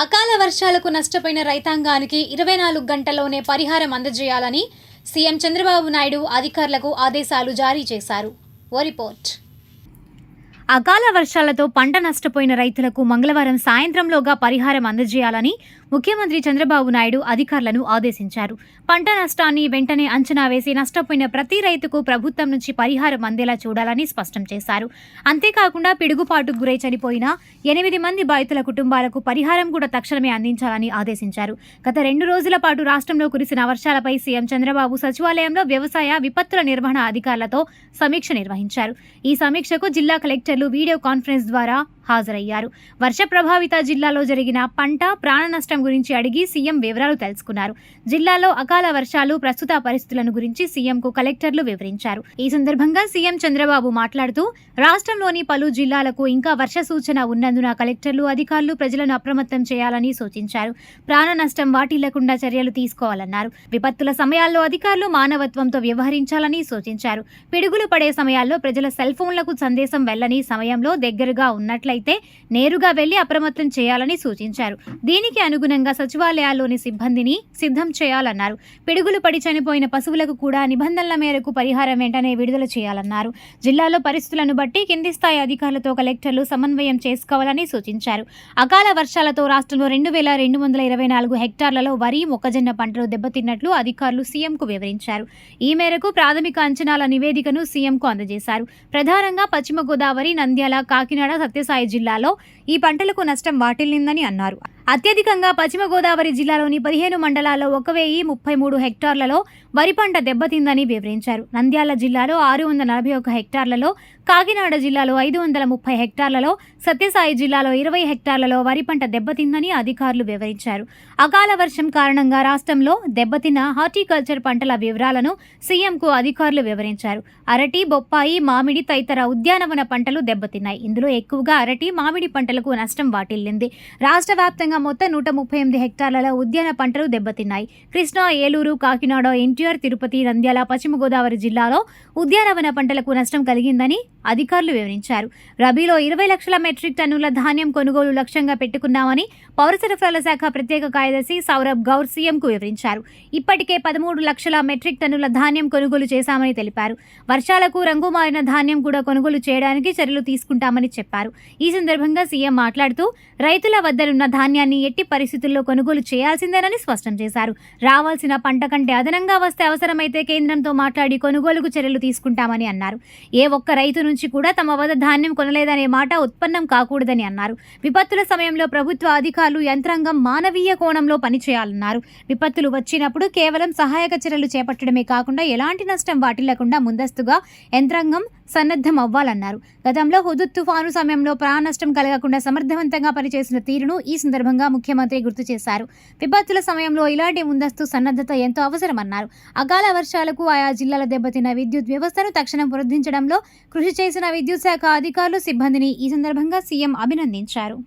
అకాల వర్షాలకు నష్టపోయిన రైతాంగానికి ఇరవై నాలుగు గంటల్లోనే పరిహారం అందజేయాలని సీఎం చంద్రబాబు నాయుడు అధికారులకు ఆదేశాలు జారీ చేశారు. ఓ రిపోర్ట్. అకాల వర్షాలతో పంట నష్టపోయిన రైతులకు మంగళవారం సాయంత్రంలోగా పరిహారం అందజేయాలని ముఖ్యమంత్రి చంద్రబాబు నాయుడు అధికారులను ఆదేశించారు. పంట నష్టాన్ని వెంటనే అంచనా వేసి నష్టపోయిన ప్రతి రైతుకు ప్రభుత్వం నుంచి పరిహారం అందేలా చూడాలని స్పష్టం చేశారు. అంతేకాకుండా పిడుగుపాటుకు గురై చనిపోయిన ఎనిమిది మంది బాధితుల కుటుంబాలకు పరిహారం కూడా తక్షణమే అందించాలని ఆదేశించారు. గత రెండు రోజుల పాటు రాష్ట్రంలో కురిసిన వర్షాలపై సీఎం చంద్రబాబు సచివాలయంలో వ్యవసాయ విపత్తుల నిర్వహణ అధికారులతో సమీక్ష నిర్వహించారు. ఈ సమీక్షకు జిల్లా కలెక్టర్ అధికారులు వీడియో కాన్ఫరెన్స్ ద్వారా హాజరయ్యారు. వర్ష ప్రభావిత జిల్లాలో జరిగిన పంట ప్రాణ నష్టం గురించి అడిగి సీఎం వివరాలు తెలుసుకున్నారు. జిల్లాలో అకాల వర్షాలు ప్రస్తుత పరిస్థితులను గురించి సీఎంకు కలెక్టర్లు వివరించారు. ఈ సందర్భంగా సీఎం చంద్రబాబు మాట్లాడుతూ రాష్ట్రంలోని పలు జిల్లాలకు ఇంకా వర్ష సూచన ఉన్నందున కలెక్టర్లు అధికారులు ప్రజలను అప్రమత్తం చేయాలని సూచించారు. ప్రాణ నష్టం వాటిల్లకుండా చర్యలు తీసుకోవాలన్నారు. విపత్తుల సమయాల్లో అధికారులు మానవత్వంతో వ్యవహరించాలని సూచించారు. పిడుగులు పడే సమయాల్లో ప్రజల సెల్ ఫోన్లకు సందేశం వెళ్ళని సమయంలో దగ్గరగా ఉన్నట్లయితే నేరుగా వెళ్ళి అప్రమత్తం చేయాలని సూచించారు. దీనికి అనుగుణంగా సచివాలయాల్లోని సిబ్బందిని సిద్ధం చేయాలన్నారు. పిడుగులు పడి చనిపోయిన పశువులకు కూడా నిబంధనల మేరకు పరిహారం వెంటనే విడుదల చేయాలన్నారు. జిల్లాలో పరిస్థితులను బట్టి కింది స్థాయి అధికారులతో కలెక్టర్లు సమన్వయం చేసుకోవాలని సూచించారు. అకాల వర్షాలతో రాష్ట్రంలో రెండు వేల రెండు వందల ఇరవై నాలుగు హెక్టార్లలో వరి మొక్కజొన్న పంటలు దెబ్బతిన్నట్లు అధికారులు సీఎంకు వివరించారు. ఈ మేరకు ప్రాథమిక అంచనాల నివేదికను సీఎంకు అందజేశారు. ప్రధానంగా పశ్చిమ గోదావరి నంద్యాల కాకినాడ సత్యసాయి జిల్లాలో ఈ పంటలకు నష్టం వాటిల్లిందని అన్నారు. అత్యధికంగా పశ్చిమ గోదావరి జిల్లాలోని పదిహేను మండలాల్లో ఒక వెయ్యి ముప్పై మూడు హెక్టార్లలో వరి పంట దెబ్బతిందని వివరించారు. నంద్యాల జిల్లాలో ఆరు వందల నలభై ఒక హెక్టార్లలో కాకినాడ జిల్లాలో ఐదు వందల ముప్పై హెక్టార్లలో సత్యసాయి జిల్లాలో ఇరవై హెక్టార్లలో వరి పంట దెబ్బతిందని అధికారులు వివరించారు. అకాల వర్షం కారణంగా రాష్ట్రంలో దెబ్బతిన్న హార్టికల్చర్ పంటల వివరాలను సీఎంకు అధికారులు వివరించారు. అరటి బొప్పాయి మామిడి తదితర ఉద్యానవన పంటలు దెబ్బతిన్నాయి. ఇందులో ఎక్కువగా అరటి మామిడి పంటలకు నష్టం వాటిల్లింది. రాష్ట్ర వ్యాప్తంగా మొత్తం నూట ముప్పై ఎనిమిది హెక్టార్లలో ఉద్యాన పంటలు దెబ్బతిన్నాయి. కృష్ణా ఏలూరు కాకినాడ ఎన్టీఆర్ తిరుపతి నంద్యాల పశ్చిమ గోదావరి జిల్లాలో ఉద్యానవన పంటలకు నష్టం కలిగిందని అధికారులు వివరించారు. రబీలో ఇరవై లక్షల మెట్రిక్ టన్నుల ధాన్యం కొనుగోలు లక్ష్యంగా పెట్టుకున్నామని పౌర సరఫరాల శాఖ ప్రత్యేక కార్యదర్శి సౌరభ్ గౌర్ సీఎంకు వివరించారు. ఇప్పటికే పదమూడు లక్షల మెట్రిక్ టన్నుల ధాన్యం కొనుగోలు చేశామని తెలిపారు. వర్షాలకు రంగు మారిన ధాన్యం కూడా కొనుగోలు చేయడానికి చర్యలు తీసుకుంటామని చెప్పారు. ఈ సందర్భంగా సీఎం మాట్లాడుతూ రైతుల వద్దనున్న ధాన్యాన్ని ఎట్టి పరిస్థితుల్లో కొనుగోలు చేయాల్సిందేనని స్పష్టం చేశారు. రావాల్సిన పంట కంటే అదనంగా వస్తే అవసరమైతే కేంద్రంతో మాట్లాడి కొనుగోలుకు చర్యలు తీసుకుంటామని అన్నారు. ఏ ఒక్క రైతు నుంచి కూడా తమ వద్ద ధాన్యం కొనలేదనే మాట ఉత్పన్నం కాకూడదని అన్నారు. విపత్తుల సమయంలో ప్రభుత్వ అధికారులు యంత్రాంగం మానవీయ కోణంలో పనిచేయాలన్నారు. విపత్తులు వచ్చినప్పుడు కేవలం సహాయక చర్యలు చేపట్టడమే కాకుండా ఎలాంటి నష్టం వాటిల్లకుండా ముందస్తుగా యంత్రాంగం సన్నద్ధం అవ్వాలన్నారు గతంలో హుదుత్ తుఫాను సమయంలో ప్రాణ నష్టం కలగకుండా సమర్థవంతంగా పనిచేసిన తీరును ఈ సందర్భంగా ముఖ్యమంత్రి గుర్తు చేశారు. విపత్తుల సమయంలో ఇలాంటి ముందస్తు సన్నద్ధత ఎంతో అవసరమన్నారు. అకాల వర్షాలకు ఆయా జిల్లాల దెబ్బతిన్న విద్యుత్ వ్యవస్థను తక్షణం పునరుద్ధరించడంలో కృషి చేసిన విద్యుత్ శాఖ అధికారులు సిబ్బందిని ఈ సందర్భంగా సీఎం అభినందించారు.